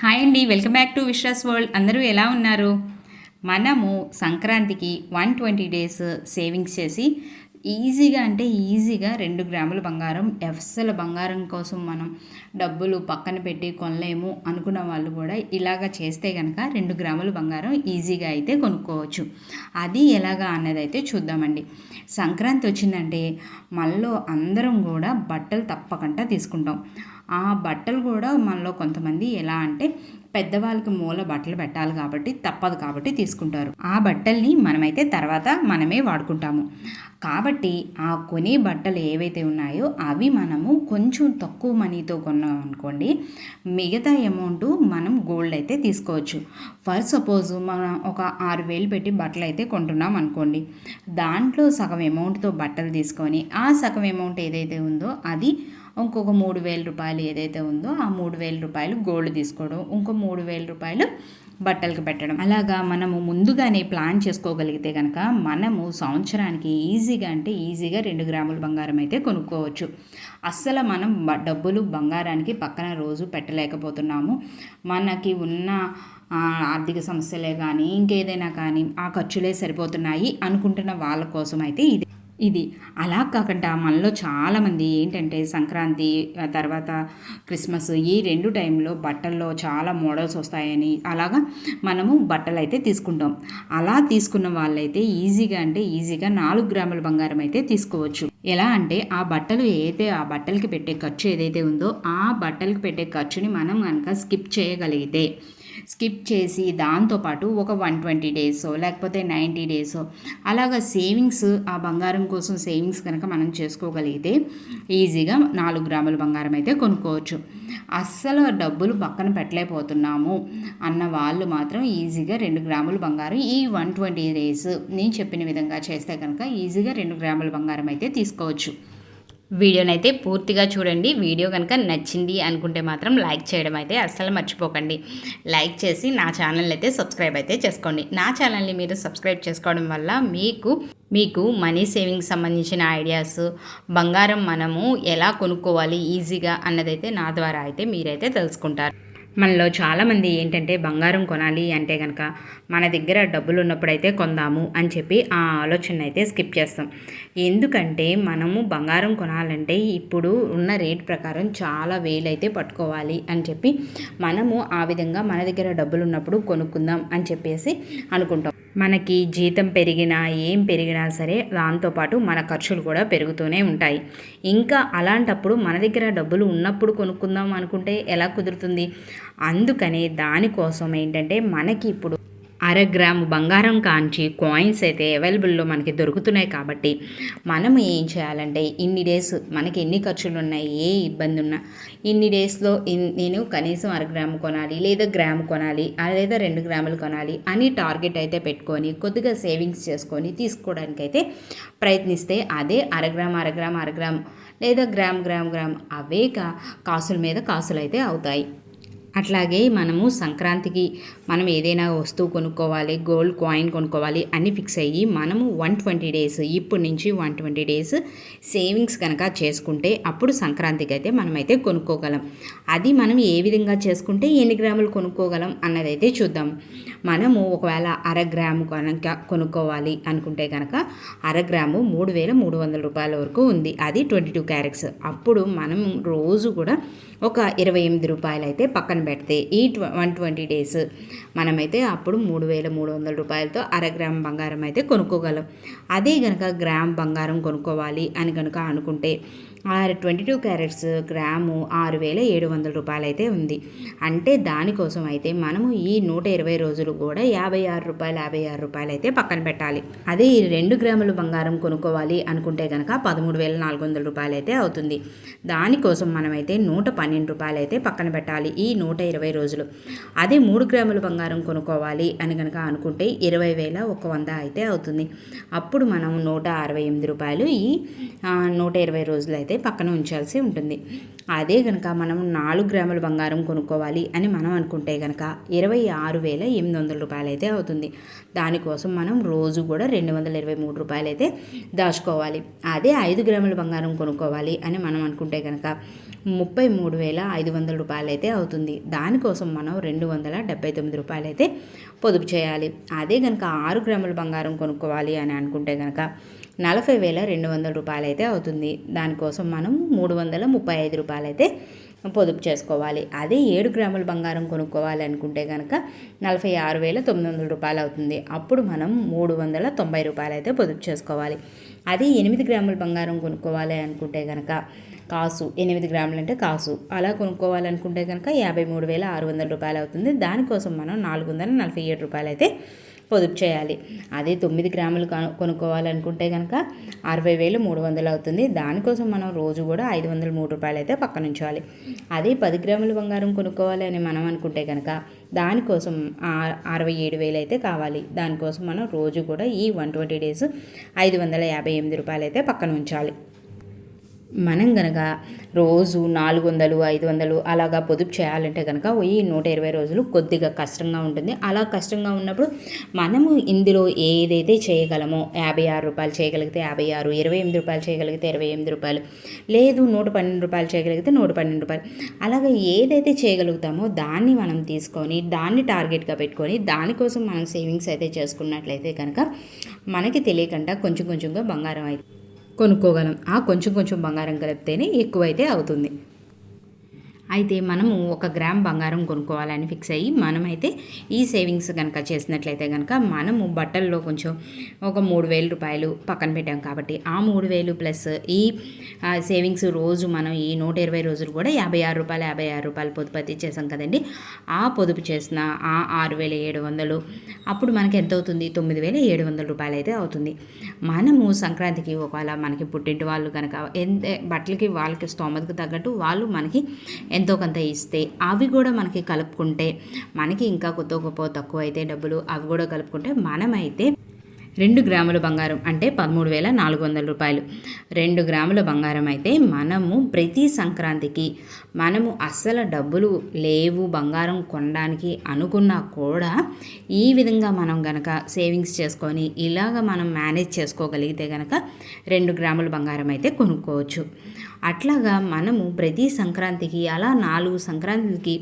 Hi అండి welcome back to Vishwas world. అందరూ ఎలా ఉన్నారు? మనము సంక్రాంతికి వన్ ట్వంటీ డేస్ సేవింగ్స్ చేసి ఈజీగా అంటే ఈజీగా రెండు గ్రాముల బంగారం ఎఫ్సల బంగారం కోసం మనం డబ్బులు పక్కన పెట్టి కొనలేము అనుకున్న వాళ్ళు కూడా ఇలాగ చేస్తే కనుక రెండు గ్రాముల బంగారం ఈజీగా అయితే కొనుక్కోవచ్చు. అది ఎలాగా అన్నది అయితే చూద్దామండి. సంక్రాంతి వచ్చిందంటే మనలో అందరం కూడా బట్టలు తప్పకుండా తీసుకుంటాం. ఆ బట్టలు కూడా మనలో కొంతమంది ఎలా అంటే పెద్దవాళ్ళకి మూల బట్టలు పెట్టాలి కాబట్టి తప్పదు కాబట్టి తీసుకుంటారు. ఆ బట్టల్ని మనమైతే తర్వాత మనమే వాడుకుంటాము. కాబట్టి ఆ కొనే బట్టలు ఏవైతే ఉన్నాయో అవి మనము కొంచెం తక్కువ మనీతో కొన్నాం అనుకోండి మిగతా అమౌంట్ మనం గోల్డ్ అయితే తీసుకోవచ్చు. ఫర్ సపోజ్ మనం ఒక ఆరు వేలు పెట్టి బట్టలు అయితే కొంటున్నాం అనుకోండి దాంట్లో సగం అమౌంట్తో బట్టలు తీసుకొని ఆ సగం అమౌంట్ ఏదైతే ఉందో అది ఇంకొక మూడు వేల రూపాయలు ఏదైతే ఉందో ఆ మూడు వేల రూపాయలు గోల్డ్ తీసుకోవడం ఇంకో మూడు వేల రూపాయలు బట్టలకు పెట్టడం. అలాగా మనము ముందుగానే ప్లాన్ చేసుకోగలిగితే కనుక మనము సంవత్సరానికి ఈజీగా అంటే ఈజీగా రెండు గ్రాముల బంగారం అయితే కొనుక్కోవచ్చు. అస్సలు మనం డబ్బులు బంగారానికి పక్కన రోజు పెట్టలేకపోతున్నాము. మనకి ఉన్న ఆర్థిక సమస్యలే కానీ ఇంకేదైనా కానీ ఆ ఖర్చులే సరిపోతున్నాయి అనుకుంటున్న వాళ్ళ కోసం అయితే ఇది ఇది. అలా కాకుండా మనలో చాలామంది ఏంటంటే సంక్రాంతి తర్వాత క్రిస్మస్ ఈ రెండు టైంలో బట్టల్లో చాలా మోడల్స్ వస్తాయని అలాగా మనము బట్టలు అయితే తీసుకుంటాం. అలా తీసుకున్న వాళ్ళైతే ఈజీగా అంటే ఈజీగా నాలుగు గ్రాముల బంగారం అయితే తీసుకోవచ్చు. ఎలా అంటే ఆ బట్టలు ఏదైతే ఆ బట్టలకి పెట్టే ఖర్చు ఏదైతే ఉందో ఆ బట్టలకి పెట్టే ఖర్చుని మనం కనుక స్కిప్ చేయగలిగితే స్కిప్ చేసి దాంతోపాటు ఒక వన్ ట్వంటీ డేస్ లేకపోతే నైంటీ డేస్ అలాగ సేవింగ్స్ ఆ బంగారం కోసం సేవింగ్స్ కనుక మనం చేసుకోగలిగితే ఈజీగా నాలుగు గ్రాముల బంగారం అయితే కొనుక్కోవచ్చు. అస్సలు డబ్బులు పక్కన పెట్టలేకపోతున్నాము అన్న వాళ్ళు మాత్రం ఈజీగా రెండు గ్రాముల బంగారం ఈ వన్ ట్వంటీ డేస్ నేను చెప్పిన విధంగా చేస్తే కనుక ఈజీగా రెండు గ్రాముల బంగారం అయితే తీసుకోవచ్చు. వీడియోనైతే పూర్తిగా చూడండి. వీడియో కనుక నచ్చింది అనుకుంటే మాత్రం లైక్ చేయడం అయితే అస్సలు మర్చిపోకండి. లైక్ చేసి నా ఛానల్ అయితే సబ్స్క్రైబ్ అయితే చేసుకోండి. నా ఛానల్ని మీరు సబ్స్క్రైబ్ చేసుకోవడం వల్ల మీకు మీకు మనీ సేవింగ్స్ సంబంధించిన ఐడియాస్ బంగారం మనము ఎలా కొనుక్కోవాలి ఈజీగా అన్నదైతే నా ద్వారా అయితే మీరైతే తెలుసుకుంటారు. మనలో చాలామంది ఏంటంటే బంగారం కొనాలి అంటే కనుక మన దగ్గర డబ్బులు ఉన్నప్పుడైతే కొందాము అని చెప్పి ఆ ఆలోచన అయితే స్కిప్ చేస్తాం. ఎందుకంటే మనము బంగారం కొనాలంటే ఇప్పుడు ఉన్న రేట్ ప్రకారం చాలా వేలైతే పట్టుకోవాలి అని చెప్పి మనము ఆ విధంగా మన దగ్గర డబ్బులు ఉన్నప్పుడు కొనుక్కుందాం అని చెప్పేసి అనుకుంటాం. మనకి జీతం పెరిగినా ఏం పెరిగినా సరే దాంతోపాటు మన ఖర్చులు కూడా పెరుగుతూనే ఉంటాయి. ఇంకా అలాంటప్పుడు మన దగ్గర డబ్బులు ఉన్నప్పుడు కొనుక్కుందాం అనుకుంటే ఎలా కుదురుతుంది? అందుకనే దానికోసం ఏంటంటే మనకి ఇప్పుడు అర గ్రాము బంగారం కాంచి కాయిన్స్ అయితే అవైలబుల్లో మనకి దొరుకుతున్నాయి కాబట్టి మనం ఏం చేయాలంటే ఇన్ని డేస్ మనకి ఎన్ని ఖర్చులు ఉన్నాయి ఏ ఇబ్బంది ఉన్నా ఇన్ని డేస్లో నేను కనీసం అర గ్రాము కొనాలి లేదా గ్రాము కొనాలి లేదా రెండు గ్రాములు కొనాలి అని టార్గెట్ అయితే పెట్టుకొని కొద్దిగా సేవింగ్స్ చేసుకొని తీసుకోవడానికి అయితే ప్రయత్నిస్తే అదే అరగ్రామ్ అరగ్రామ్ అరగ్రామ్ లేదా గ్రామ్ గ్రామ్ గ్రామ్ అవే కాసుల మీద కాసులు అయితే అవుతాయి. అట్లాగే మనము సంక్రాంతికి మనం ఏదైనా వస్తువు కొనుక్కోవాలి గోల్డ్ కాయిన్ కొనుక్కోవాలి అని ఫిక్స్ అయ్యి మనము వన్ ట్వంటీ డేస్ ఇప్పటి నుంచి వన్ ట్వంటీ డేస్ సేవింగ్స్ కనుక చేసుకుంటే అప్పుడు సంక్రాంతికి అయితే మనమైతే కొనుక్కోగలం. అది మనం ఏ విధంగా చేసుకుంటే ఎన్ని గ్రాములు కొనుక్కోగలం అన్నదైతే చూద్దాం. మనము ఒకవేళ అర గ్రాము కనుక కొనుక్కోవాలి అనుకుంటే కనుక అర గ్రాము మూడు వేల మూడు వందల రూపాయల వరకు ఉంది. అది ట్వంటీ టూ క్యారెట్స్ అప్పుడు మనం రోజు కూడా ఒక ఇరవై ఎనిమిది రూపాయలు అయితే పక్కన పెడితే ఈ వన్ ట్వంటీ డేస్ మనమైతే అప్పుడు మూడు వేల మూడు వందల రూపాయలతో అర గ్రామ్ బంగారం అయితే కొనుక్కోగలం. అదే కనుక గ్రామ్ బంగారం కొనుక్కోవాలి అని కనుక అనుకుంటే ట్వంటీ టూ క్యారెట్స్ గ్రాము ఆరు వేల ఏడు వందల రూపాయలు అయితే ఉంది. అంటే దానికోసం అయితే మనము ఈ నూట ఇరవై రోజులు కూడా యాభై ఆరు రూపాయలు యాభై ఆరు రూపాయలు అయితే పక్కన పెట్టాలి. అదే ఈ రెండు గ్రాములు బంగారం కొనుక్కోవాలి అనుకుంటే కనుక పదమూడు వేల నాలుగు వందల రూపాయలు అయితే అవుతుంది. దానికోసం మనమైతే నూట పన్నెండు రూపాయలు అయితే పక్కన పెట్టాలి ఈ నూట ఇరవై రోజులు. అదే మూడు గ్రాముల బంగారం కొనుక్కోవాలి అని కనుక అనుకుంటే ఇరవై వేల ఒక వంద అయితే అవుతుంది. అప్పుడు మనం నూట అరవై ఎనిమిది రూపాయలు ఈ నూట ఇరవై రోజులు అయితే అయితే పక్కన ఉంచాల్సి ఉంటుంది. అదే కనుక మనం నాలుగు గ్రాముల బంగారం కొనుక్కోవాలి అని మనం అనుకుంటే కనుక ఇరవై ఆరు వేల ఎనిమిది వందల రూపాయలు అయితే అవుతుంది. దానికోసం మనం రోజు కూడా రెండు వందల ఇరవై మూడు రూపాయలు అయితే దాచుకోవాలి. అదే ఐదు గ్రాముల బంగారం కొనుక్కోవాలి అని మనం అనుకుంటే కనుక ముప్పై మూడు వేల ఐదు వందల రూపాయలు అయితే అవుతుంది. దానికోసం మనం రెండు వందల డెబ్బై తొమ్మిది రూపాయలు అయితే పొదుపు చేయాలి. అదే కనుక ఆరు గ్రాముల బంగారం కొనుక్కోవాలి అని అనుకుంటే కనుక నలభై వేల రెండు వందల రూపాయలు అయితే అవుతుంది. దానికోసం మనం మూడు వందల ముప్పై ఐదు రూపాయలు అయితే పొదుపు చేసుకోవాలి. అదే ఏడు గ్రాముల బంగారం కొనుక్కోవాలి అనుకుంటే కనుక నలభై ఆరు వేల తొమ్మిది వందల రూపాయలు అవుతుంది. అప్పుడు మనం మూడు వందల తొంభై రూపాయలు అయితే పొదుపు చేసుకోవాలి. అదే ఎనిమిది గ్రాముల బంగారం కొనుక్కోవాలి అనుకుంటే కనుక కాసు ఎనిమిది గ్రాములు అంటే కాసు. అలా కొనుక్కోవాలనుకుంటే కనుక యాభై మూడు వేల ఆరు వందల రూపాయలు అవుతుంది. దానికోసం మనం నాలుగు వందల నలభై ఏడు రూపాయలు అయితే పొదుపు చేయాలి. అదే తొమ్మిది గ్రాములు కొనుక్కోవాలనుకుంటే కనుక అరవై వేలు మూడు వందలు అవుతుంది. దానికోసం మనం రోజు కూడా ఐదు వందల మూడు రూపాయలు అయితే పక్కన ఉంచాలి. అదే పది గ్రాముల బంగారం కొనుక్కోవాలి అని మనం అనుకుంటే కనుక దానికోసం అరవై ఏడు వేలు అయితే కావాలి. దానికోసం మనం రోజు కూడా ఈ వన్ ట్వంటీ డేస్ ఐదు వందల యాభై ఎనిమిది రూపాయలు అయితే పక్కన ఉంచాలి. మనం గనక రోజు నాలుగు వందలు ఐదు వందలు అలాగా పొదుపు చేయాలంటే కనుక ఈ నూట ఇరవై రోజులు కొద్దిగా కష్టంగా ఉంటుంది. అలా కష్టంగా ఉన్నప్పుడు మనము ఇందులో ఏదైతే చేయగలమో యాభై ఆరు రూపాయలు చేయగలిగితే యాభై ఆరు ఇరవై ఎనిమిది రూపాయలు చేయగలిగితే ఇరవై ఎనిమిది రూపాయలు లేదు నూట పన్నెండు రూపాయలు చేయగలిగితే నూట పన్నెండు రూపాయలు అలాగే ఏదైతే చేయగలుగుతామో దాన్ని మనం తీసుకొని దాన్ని టార్గెట్గా పెట్టుకొని దానికోసం మనం సేవింగ్స్ అయితే చేసుకున్నట్లయితే కనుక మనకి తెలియకుండా కొంచెం కొంచెంగా బంగారం అయితే కొనుక్కోగలం. ఆ కొంచెం కొంచెం బంగారం కలిపితేనే ఎక్కువైతే అవుతుంది. అయితే మనము ఒక గ్రామ్ బంగారం కొనుక్కోవాలని ఫిక్స్ అయ్యి మనమైతే ఈ సేవింగ్స్ కనుక చేసినట్లయితే కనుక మనము బట్టల్లో కొంచెం ఒక మూడు వేల రూపాయలు పక్కన పెట్టాం కాబట్టి ఆ మూడు వేలు ప్లస్ ఈ సేవింగ్స్ రోజు మనం ఈ నూట ఇరవై రోజులు కూడా యాభై ఆరు రూపాయలు యాభై ఆరు రూపాయలు పొదుపు చేసాం కదండి. ఆ పొదుపు చేసిన ఆ ఆరు వేల ఏడు వందలు అప్పుడు మనకి ఎంత అవుతుంది? తొమ్మిది వేల ఏడు వందల రూపాయలు అయితే అవుతుంది. మనము సంక్రాంతికి ఒకవేళ మనకి పుట్టింటి వాళ్ళు కనుక ఎంత బట్టలకి వాళ్ళకి స్తోమతకు తగ్గట్టు వాళ్ళు మనకి ఎంత ఎంతో కొంత ఇస్తే అవి కూడా మనకి కలుపుకుంటే మనకి ఇంకా కొత్త గొప్ప తక్కువ అయితే డబ్బులు అవి కూడా కలుపుకుంటే మనమైతే రెండు గ్రాముల బంగారం అంటే పదమూడు వేల నాలుగు వందల రూపాయలు. రెండు గ్రాముల బంగారం అయితే మనము ప్రతి సంక్రాంతికి మనము అస్సలు డబ్బులు లేవు బంగారం కొనడానికి అనుకున్నా కూడా ఈ విధంగా మనం గనక సేవింగ్స్ చేసుకొని ఇలాగ మనం మేనేజ్ చేసుకోగలిగితే గనక రెండు గ్రాముల బంగారం అయితే కొనుక్కోవచ్చు. అట్లాగా మనము ప్రతి సంక్రాంతికి అలా నాలుగు సంక్రాంతికి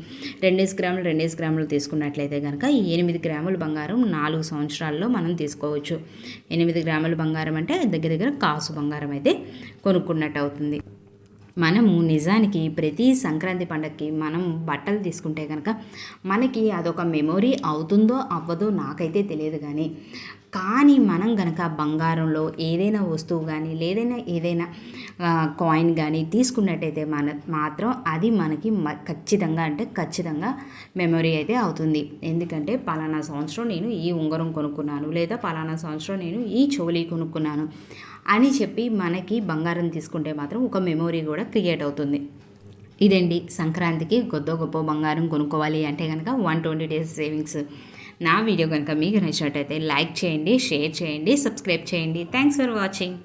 రెండేసి గ్రాములు రెండేసి గ్రాములు తీసుకున్నట్లయితే కనుక ఈ ఎనిమిది గ్రాముల బంగారం నాలుగు సంవత్సరాల్లో మనం తీసుకోవచ్చు. ఎనిమిది గ్రాముల బంగారం అంటే దగ్గర దగ్గర కాసు బంగారం అయితే కొనుక్కున్నట్టు అవుతుంది. మనము నిజానికి ప్రతి సంక్రాంతి పండగకి మనం బట్టలు తీసుకుంటే కనుక మనకి అదొక మెమొరీ అవుతుందో అవ్వదో నాకైతే తెలియదు కానీ కానీ మనం గనక బంగారంలో ఏదైనా వస్తువు కానీ లేదైనా ఏదైనా కాయిన్ కానీ తీసుకున్నట్టయితే మన మాత్రం అది మనకి ఖచ్చితంగా అంటే ఖచ్చితంగా మెమొరీ అయితే అవుతుంది. ఎందుకంటే పలానా సంవత్సరం నేను ఈ ఉంగరం కొనుక్కున్నాను లేదా పలానా సంవత్సరం నేను ఈ చోలీ కొనుక్కున్నాను. అని చెప్పి మనకి బంగారం తీసుకుంటే మాత్రం ఒక మెమొరీ కూడా క్రియేట్ అవుతుంది. ఇదండి సంక్రాంతికి గొప్ప గొప్ప బంగారం కొనుక్కోవాలి అంటే కనుక వన్ ట్వంటీ డేస్ సేవింగ్స్. నా వీడియో కనుక మీకు నచ్చినట్టయితే లైక్ చేయండి షేర్ చేయండి సబ్స్క్రైబ్ చేయండి. Thanks for watching.